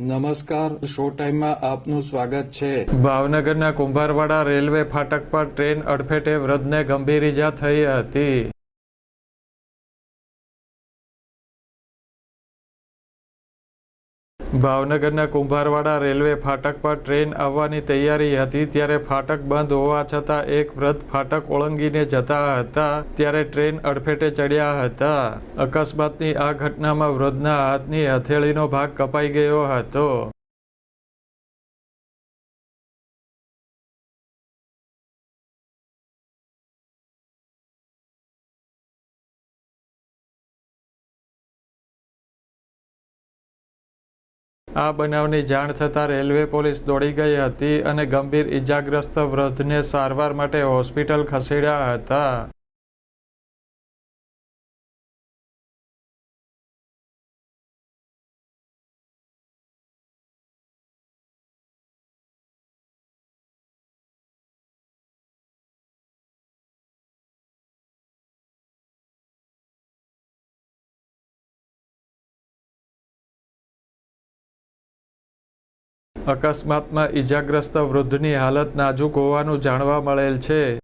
નમસ્કાર, શો ટાઈમમાં આપનું સ્વાગત છે. ભાવનગરના કુંભારવાડા રેલવે ફાટક પર ટ્રેન અડફેટે વૃદ્ધને ગંભીર ઈજા થઈ હતી. ભાવનગરના કુંભારવાડા રેલવે ફાટક પર ટ્રેન આવવાની તૈયારી હતી ત્યારે ફાટક બંધ હોવા છતાં એક વૃદ્ધ ફાટક ઓળંગીને જતા હતા ત્યારે ટ્રેન અડફેટે ચડ્યા હતા. અકસ્માતની આ ઘટનામાં વૃદ્ધના હાથની હથેળીનો ભાગ કપાઈ ગયો હતો. આ બનાવની જાણ થતાં રેલવે પોલીસ દોડી ગઈ હતી અને ગંભીર ઇજાગ્રસ્ત વૃદ્ધને સારવાર માટે હોસ્પિટલ ખસેડ્યા હતા. અકસ્માતમાં ઈજાગ્રસ્ત વૃદ્ધની હાલત નાજુક હોવાનું જાણવા મળેલ છે.